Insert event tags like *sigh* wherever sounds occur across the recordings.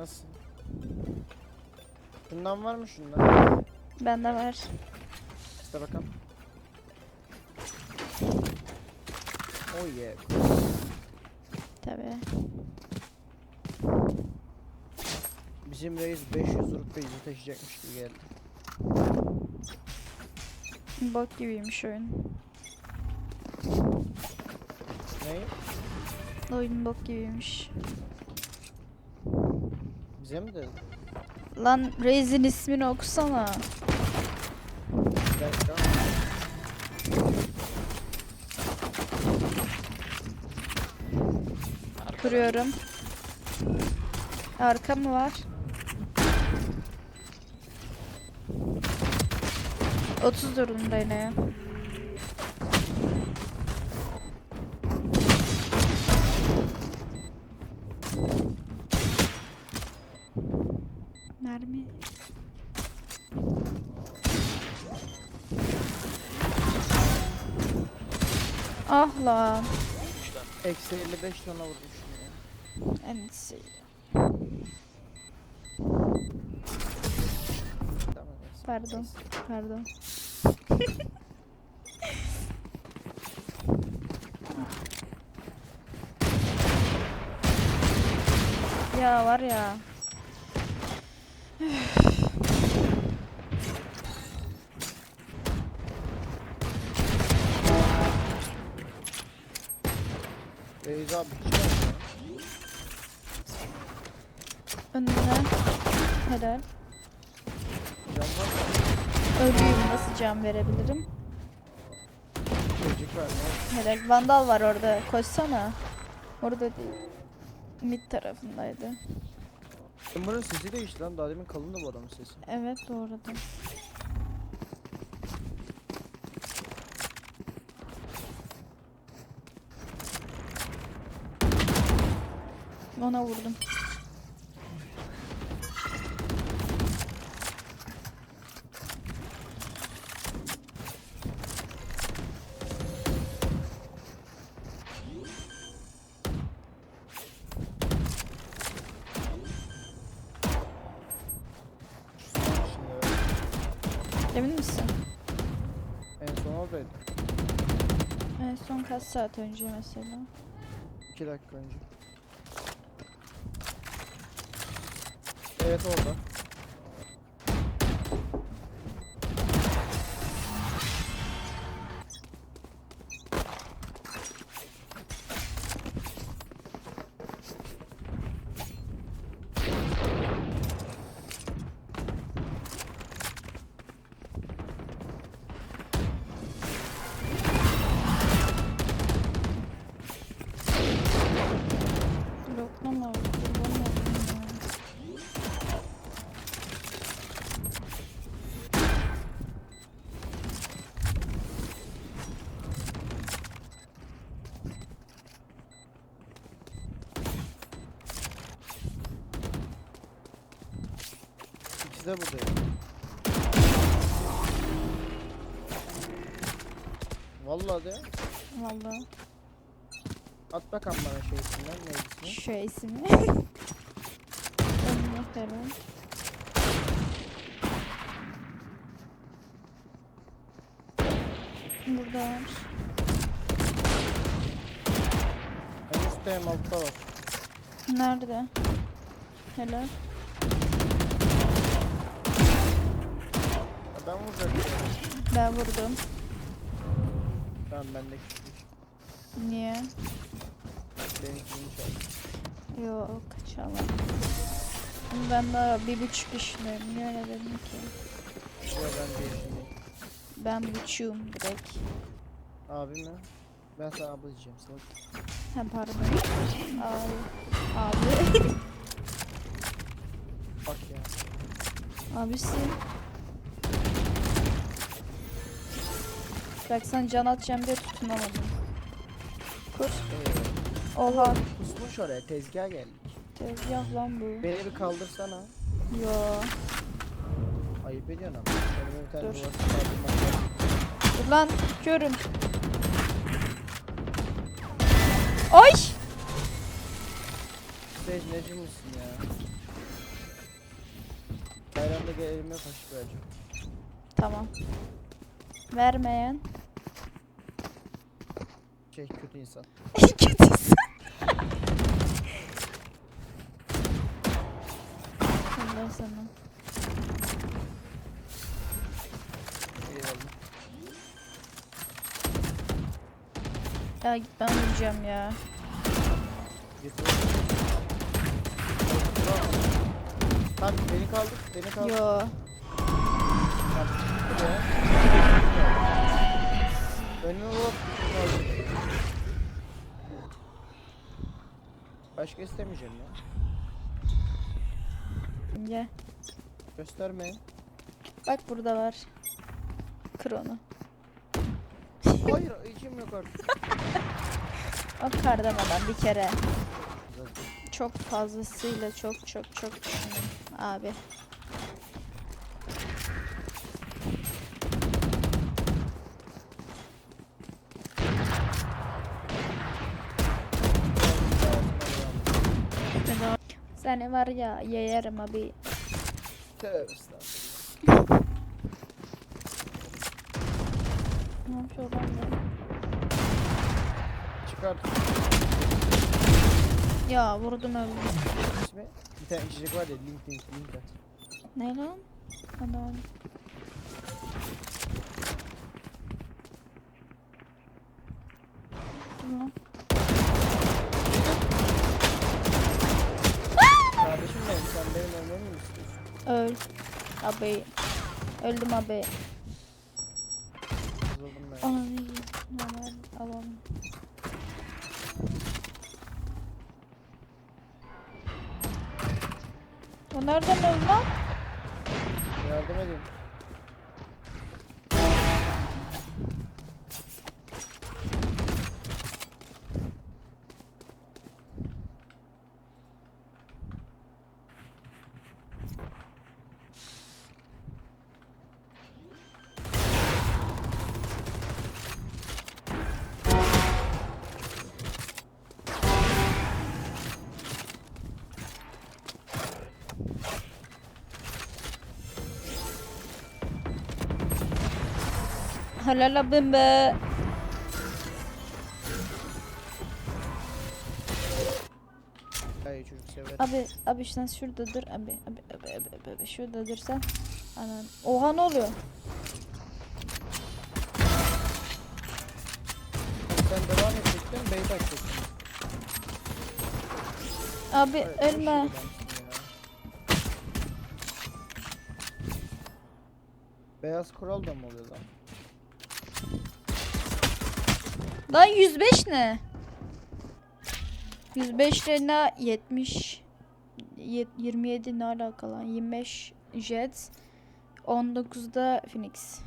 Nasıl? Bundan var mı şundan? Bende var. İşte bakalım. Oh yeah. Tabi. Bizim reis 500 vurup bezi taşıyacakmış gibi geldi. Bok gibiymiş oyun. Ne? Oyun bok gibiymiş. Mi dedi? Lan Reis'in ismini okusana. Bir dakika. Kuruyorum. Arka mı var? 30 durumda yine ya. Mermi. Ah lan. Eksi 55 tona vurmuşum ya. En iyisi. Pardon. Pardon. *laughs* ya var ya. Reis abi hiç var mı? Önüne. Helal. Can var mı? Ölüyüm nasıl can verebilirim? Çocuk var mı? Helal. Vandal var orada. Koşsana. Orada değil. Mid tarafındaydı. Chamber'ın sesi değişti lan. Daha demin kalındı bu adamın sesi. Evet doğrudu. Ona vurdum. Emin misin? en son oradaydı. En son kaç saat önce mesela? 2 dakika önce. Evet orada. Kurban olayım ya. İkisi de buradaydı. Vallahi de. Vallahi. At bakalım bana şeysinden neydi? Şu ismi. Önüne helal. Burada var. En üstteyim altta var. Nerede? Helal. Ya ben vuracaktım. Ben vurdum. Tamam bende küçük. Niye? Benimkini çaldı. Yok çalar. Ben daha bir buçuk yaşındayım. Niye öyle dedim ki? Ya ben de yaşındayım. Ben buçuğum direkt. Abi mi? Ben sana abla diyeceğim sana. Hem pardon. Abi. Abi. *laughs* Bak ya. Abisi. Bak sen can atacağım diye tutunamadım. Kur. Ee, Oha. pusmuş oraya tezgah geldik. Tezgah lan bu. Beni bir kaldırsana. Yo. Ayıp ediyorsun ama. Benim bir tane Dur. duvar kaldırmak lazım. Dur lan körüm. Ay! Sage neci misin ya? Bayramda gel elime kaşık vereceğim. Tamam. Vermeyen. Şey kötü insan. Allah sana. Eyvallah. Ya git ben vuracağım ya. Getir. Lan beni kaldır, beni kaldır. Yo. Lan, bu ne? Önüme bak, beni kaldır. Başka istemeyeceğim ya. Gel. Gösterme. Bak burada var. Kır onu. Hayır, içim yok artık. *laughs* O kardamadan bir kere. Çok fazlasıyla çok çok çok düşündüm abi. Seni var ya yerim abi. Tövbe estağfurullah. Ne yapıyor lan bu? Çıkart. Ya vurdum öldüm. İsmi. Bir tane içecek var ya, link link link at. Ne lan? Adam. Dur Öl. Abi. Öldüm abi. Ananı. Normal alalım. O nereden öldü lan? Yardım edin. Helal abim be. Ay çocuk sever. Abi abi sen şurada dur abi abi abi abi, abi, şurada dursan. Anan. Oha ne oluyor? Sen devam edecektin, beyt açacaktın. Abi Evet, ölme. ya. Beyaz kural da mı oluyor lan? Lan 105 ne? 105 ile ne 70 Yet- 27 ne alaka lan 25 Jet 19'da Phoenix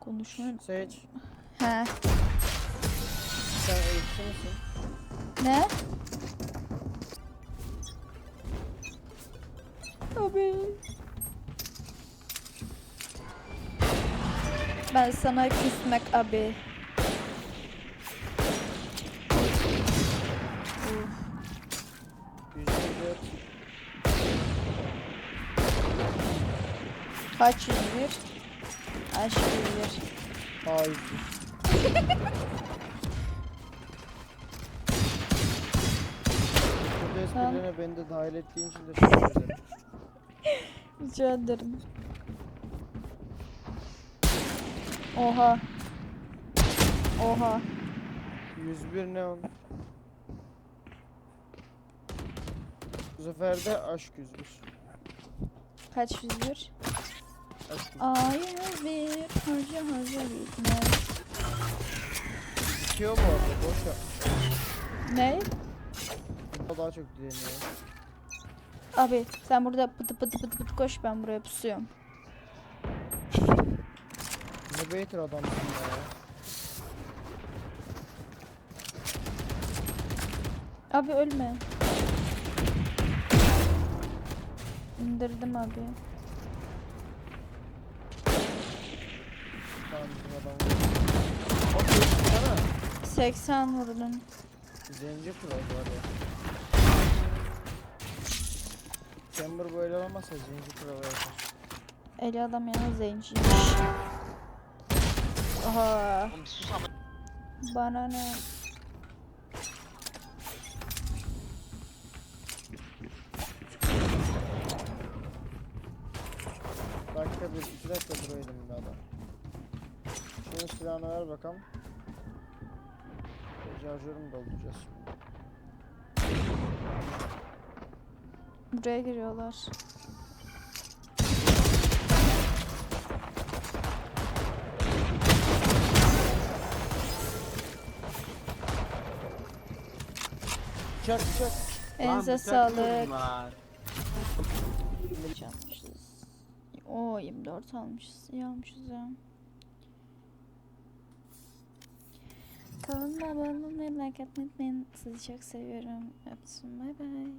Konuşmayın Seç. He Sen eğitimci misin? ne? Abi Ben sana küsmek abi Kaç yüz bir? Aşk yüz bir. Hayır. Kötü esprilerine beni de dahil ettiğin için de teşekkür ederim. Rica ederim. Oha. Oha. 101 neon. Bu sefer de aşk 101. Kaç yüz bir? Aşk 101. Ay yüz bir. Harca harca bitmez. Bitiyor mu orada? Boş yapmış. Ne? Bunda daha çok dileniyor. Abi sen burada pıtı pıtı pıtı pıtı koş ben buraya pusuyorum. Ne beytir adamsın ya. Abi ölme. İndirdim abi. Tamam bizim adam. O çocuk sana. 80 vurdum. Zenci kulağı var ya. Chamber böyle olamazsa zenci kulağı yapar. Eli adam yana zenciymiş. Oha. Oğlum bir sus ama. Bana ne? Dakika bir, iki dakika duraydım bir adam. Şimdi silahını ver bakalım. Şarjörümü dolduracağız. Buraya giriyorlar. Çak çak. Elinize sağlık. Oo 24 almışız. İyi almışız ya. Kanalıma abone olmayı, like atmayı unutmayın. Sizi çok seviyorum. Öpsün. Bay bay.